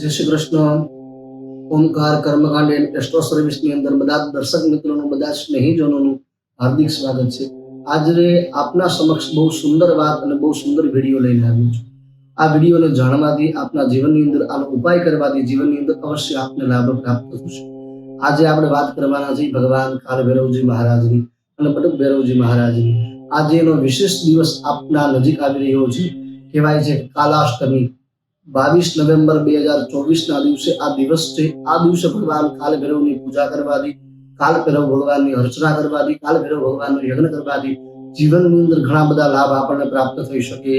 જય Shri Krishna. Omkar, કર્મકાંડ and astro સર્વિસની અંદર બધા દર્શક મિત્રોનું, બધા સ્નેહીજનોનું હાર્દિક સ્વાગત છે. આજે આપના સમક્ષ બહુ સુંદર વાત અને બહુ સુંદર વીડિયો લઈને આવ્યો છું. આ વિડીયોને જાણવાથી આપના જીવનની અંદર આનો ઉપાય કરવાથી જીવનની અંદર અવશ્ય આપને લાભ પ્રાપ્ત થશે. આજે આપણે વાત કરવાના છીએ ભગવાન કાલ ભૈરવજી મહારાજની અને બટુક ભૈરવજી મહારાજની. આજે એનો વિશેષ દિવસ આપના નજીક આવી રહ્યો છે. કહેવાય છે કાલાષ્ટમી. બાવીસ નવેમ્બર બે હજાર ચોવીસ ના દિવસે આ દિવસ છે. આ દિવસે ભગવાન કાલ ભૈરવની પૂજા કરવાથી કાલ ભૈરવ ભગવાનની અર્ચના કરવાથી કાલ ભૈરવ ભગવાનનો યજ્ઞ કરવાથી જીવનની અંદર ઘણા બધા લાભ આપણને પ્રાપ્ત થઈ શકે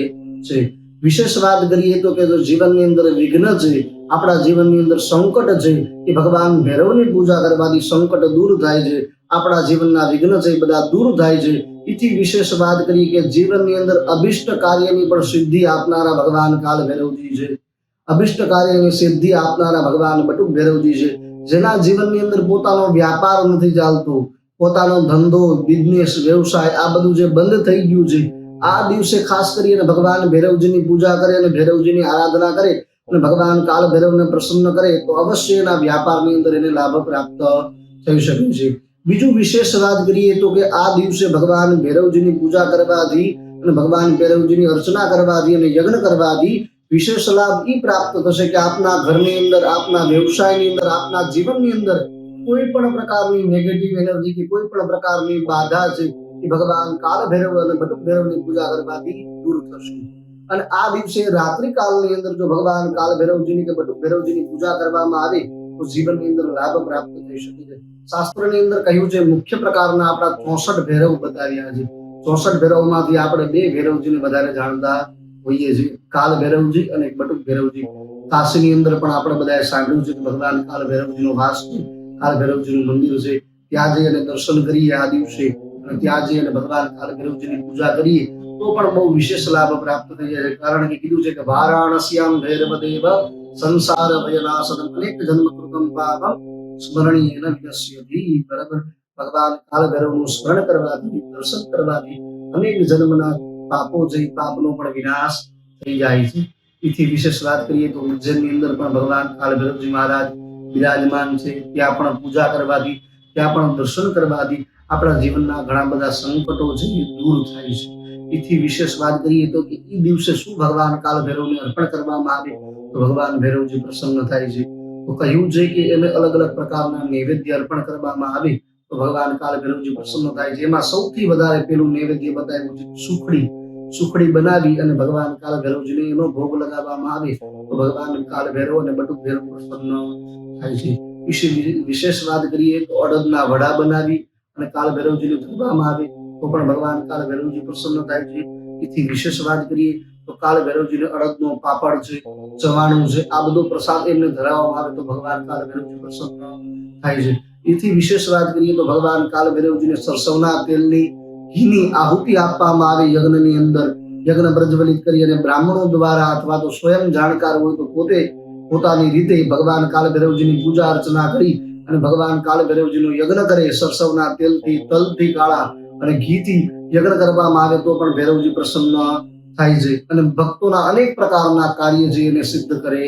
છે. વિશેષ વાત કરીએ તો કે જીવનની અંદર વિઘ્ન છે, આપણા જીવનની અંદર સંકટ છે, એ ભગવાન ભૈરવની પૂજા કરવાથી સંકટ દૂર થાય છે. આપણા જીવનના વિઘ્ન છે એ બધા દૂર થાય છે. એથી વિશેષ વાત કરી કે જીવનની અંદર અભિષ્ટ કાર્યની પણ સિદ્ધિ આપનારા ભગવાન કાલ ભૈરવજી છે અભિષ્ટ કાર્યની સિદ્ધિ આપનારા ભગવાન બટુક ભૈરવજી છે જેના જીવનની અંદર પોતાનો વ્યાપાર નથી ચાલતો પોતાનો ધંધો બિઝનેસ વ્યવસાય આ બધું જે બંધ થઈ ગયું છે આ દિવસે ખાસ કરીને ભગવાન ભૈરવજીની પૂજા કરે અને ભૈરવજીની આરાધના કરે અને ભગવાન કાલ ભૈરવને પ્રસન્ન કરે તો અવશ્ય એના વ્યાપારની અંદર એને લાભ પ્રાપ્ત થઈ શકે છે બીજું વિશેષ વાત કરીએ તો કે આ દિવસે ભગવાન ભૈરવજીની પૂજા કરવાથી અને ભગવાન ભૈરવજીની અર્ચના કરવાથી અને યજ્ઞ કરવાથી વિશેષ લાભ એ પ્રાપ્ત થશે કે આપના ઘરની અંદર, આપના વ્યવસાયની અંદર, આપના જીવનની અંદર કોઈ પણ પ્રકારની નેગેટિવ એનર્જી કે કોઈ પણ પ્રકારની બાધા છે એ ભગવાન કાળ ભૈરવ અને બટુક ભૈરવની પૂજા કરવાથી દૂર થશે. અને આ દિવસે રાત્રિ કાળની અંદર જો ભગવાન કાળ ભૈરવજીની કે બટુક ભૈરવજીની પૂજા કરવામાં આવે જીવનની અંદર લાભ પ્રાપ્ત થઈ શકે છે. શાસ્ત્રની અંદર કહ્યું છે, મુખ્ય પ્રકારના આપણા ચોસઠ ભૈરવ બતાવ્યા છે. ચોસઠ ભૈરવમાંથી આપણે બે ભૈરવજીને વધારે જાણતા હોઈએ છીએ. કાલ ભૈરવજી અને બટુક ભૈરવજી. કાશીની અંદર પણ આપણે બધાએ સાંભળ્યું છે કે ભગવાન કાલ ભૈરવજીનો વાસ છે. કાલ ભૈરવજીનું મંદિર છે. ત્યાં જઈ અને દર્શન કરીએ આ દિવસે. ત્યાં અને ભગવાન કાલ પૂજા કરીએ, તો પણ બહુ વિશેષ લાભ પ્રાપ્ત થઈ જાય કારણ કે કીધું છે કે વારાણસ્યામ ભૈરવ દેવ સંસાર ભયનાશનમ અનેક જન્મ કૃતમ પાપમ સ્મરણીય વિનશ્યતિ, બરાબર? ભગવાન કાલ સ્મરણ કરવાથી, દર્શન કરવાથી અનેક જન્મના પાપો જઈ પાપનો પણ વિનાશ થઈ જાય છે. એથી વિશેષ વાત કરીએ તો ઉજ્જૈનની અંદર પણ ભગવાન કાલ ભૈરવજી મહારાજ બિરાજમાન છે. ત્યાં પણ પૂજા કરવાથી, ત્યાં પણ દર્શન કરવાથી આપણા જીવનના ઘણા બધા સંકટો છે, એ દૂર થાય છે. એથી વિશેષ વાત કરીએ તો કે એ દિવસે શું ભગવાન કાલ ભૈરવને અર્પણ કરવામાં આવે? તો ભગવાન ભૈરવજી પ્રસન્ન થાય છે. તો કહ્યું છે કે એને અલગ અલગ પ્રકારના નૈવેદ્ય અર્પણ કરવામાં આવે, તો ભગવાન કાલ ભૈરવજી પ્રસન્ન થાય છે. એમાં સૌથી વધારે પેલું નૈવેદ્ય બતાવ્યું છે સુખડી. સુખડી બનાવી અને ભગવાન કાલ ભૈરવજીને એનો ભોગ લગાવવામાં આવે, તો ભગવાન કાલ ભૈરવ અને બટુક ભૈરવ પ્રસન્ન થાય છે. વિશે વિશેષ વાત કરીએ તો અડદના વડા બનાવી અને કાલ ભૈરવજીને ધરવામાં આવે, તો પણ ભગવાન કાલ ભૈરવજી પ્રસન્ન થાય છે. એથી વિશેષ વાત કરીએ, તો કાલ ભૈરવજીને અડદનો પાપડ છે, ચવાણું છે, આ બધો પ્રસાદ એમને ધરાવવામાં આવે, તો ભગવાન કાલ ભૈરવજી પ્રસન્ન થાય છે. એથી વિશેષ વાત કરીએ, તો ભગવાન કાલ ભૈરવજીને સરસવના તેલની ઘીની આહુતિ આપવામાં આવે યજ્ઞની અંદર. યજ્ઞ પ્રજ્વલિત કરી અને બ્રાહ્મણો દ્વારા અથવા તો સ્વયં જાણકાર હોય તો પોતે પોતાની રીતે ભગવાન કાલ ભૈરવજીની પૂજા અર્ચના કરી અને ભગવાન કાલ ભૈરવજીનું યજ્ઞ કરે સરસવના તેલથી, તલથી કાળા અને ઘીથી યજ્ઞ કરવામાં આવે તો પણ ભૈરવજી પ્રસન્ન થાય છે અને ભક્તોના અનેક પ્રકારના કાર્ય જે એને સિદ્ધ કરે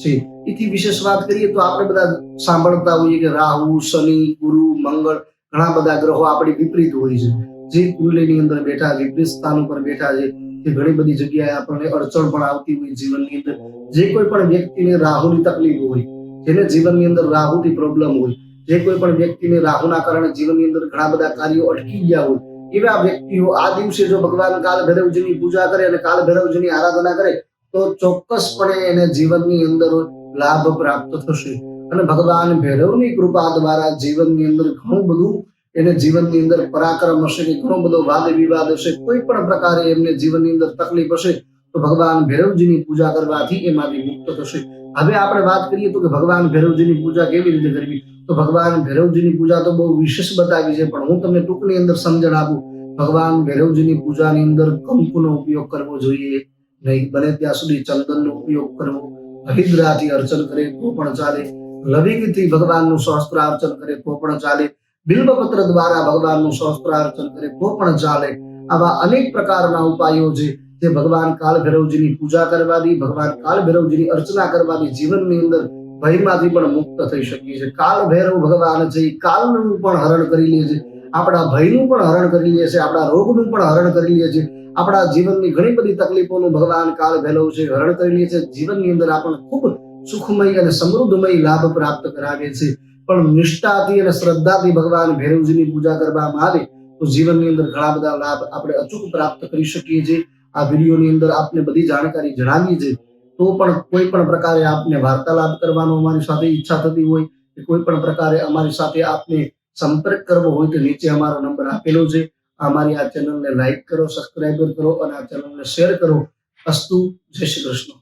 છે. એથી વિશેષ વાત કરીએ તો આપણે બધા સાંભળતા હોઈએ કે રાહુ, શનિ, ગુરુ, મંગળ ઘણા બધા ગ્રહો આપણી વિપરીત હોય છે. જે કુંડલીની અંદર બેઠા વિપરીત સ્થાન ઉપર બેઠા છે, કે ઘણી બધી જગ્યાએ આપણને અડચણ પણ આવતી હોય જીવનની અંદર. જે કોઈ પણ વ્યક્તિને રાહુની તકલીફ હોય જેને જીવનની અંદર રાહુથી પ્રોબ્લેમ હોય, જે કોઈ પણ વ્યક્તિને રાહુના કારણે જીવનની અંદર ઘણા બધા કાર્યો અટકી ગયા હોય, એવા વ્યક્તિઓ આ દિવસે જો ભગવાન કાલ ભૈરવજીની પૂજા કરે અને કાલ ભૈરવજીની આરાધના કરે, તો ચોક્કસપણે એને જીવનની અંદર લાભ પ્રાપ્ત થશે. અને ભગવાન ભૈરવની કૃપા દ્વારા જીવનની અંદર ઘણું બધું એને જીવનની અંદર પરાક્રમ હશે કે ઘણો બધો વાદ વિવાદ હશે, કોઈ પણ પ્રકારે એમને જીવનની અંદર તકલીફ હશે, તો ભગવાન ભૈરવજીની પૂજા કરવાથી એમાંથી મુક્ત થશે. હવે આપણે વાત કરીએ તો કે ભગવાન ભૈરવજીની પૂજા કેવી રીતે કરવી? તો ભગવાન ભૈરવજીની પૂજા તો બહુ વિશેષ બતાવી છે, પણ હું તમને ટૂંકની અંદર સમજણ આપું. ભગવાન ભૈરવજીની પૂજાની અંદર કંકુનો ઉપયોગ કરવો જોઈએ. નહીં, બને ત્યાં સુધી ચંદનનો ઉપયોગ કરવો. હરિદ્રાથી અર્ચન કરે તો પણ ચાલે. લવિંગથી ભગવાનનું સહસ્ત્રાર્ચન કરે તો પણ ચાલે. બિલ્વપત્ર દ્વારા ભગવાનનું સહસ્ત્રાર્ચન કરે તો પણ ચાલે. આવા અનેક પ્રકારના ઉપાયો છે. જે ભગવાન કાળ ભૈરવજીની પૂજા કરવાથી, ભગવાન કાળ ભૈરવજીની અર્ચના કરવાથી જીવનની અંદર ભયમાંથી પણ મુક્ત થઈ શકીએ છીએ. કાળ ભૈરવ ભગવાન છે એ કાળનું પણ હરણ કરી લે છે. આપણા ભયનું પણ હરણ કરી લે છે, આપણા રોગનું પણ હરણ કરી લે છે. આપણા જીવનની ઘણી બધી તકલીફોનું ભગવાન કાળ ભૈરવ છે, હરણ કરી લે છે. જીવનની અંદર આપણને ખૂબ સુખમય અને સમૃદ્ધમય લાભ પ્રાપ્ત કરાવે છે. પણ નિષ્ઠાથી અને શ્રદ્ધાથી ભગવાન ભૈરવજીની પૂજા કરવામાં આવે તો જીવનની અંદર ઘણા બધા લાભ આપણે અચૂક પ્રાપ્ત કરી શકીએ છીએ. આ વિડીયોની અંદર આપને બધી જાણકારી જણાવી છે. તો પણ કોઈ પણ પ્રકારે આપને વાર્તાલાપ કરવાનો અમારી સાથે ઈચ્છા થતી હોય કે કોઈ પણ પ્રકારે અમારી સાથે આપને સંપર્ક કરવો હોય તો નીચે અમારો નંબર આપેલો છે. અમારી આ ચેનલને લાઈક કરો, સબસ્ક્રાઈબર કરો અને આ ચેનલને શેર કરો. અસ્તુ, જય શ્રી કૃષ્ણ.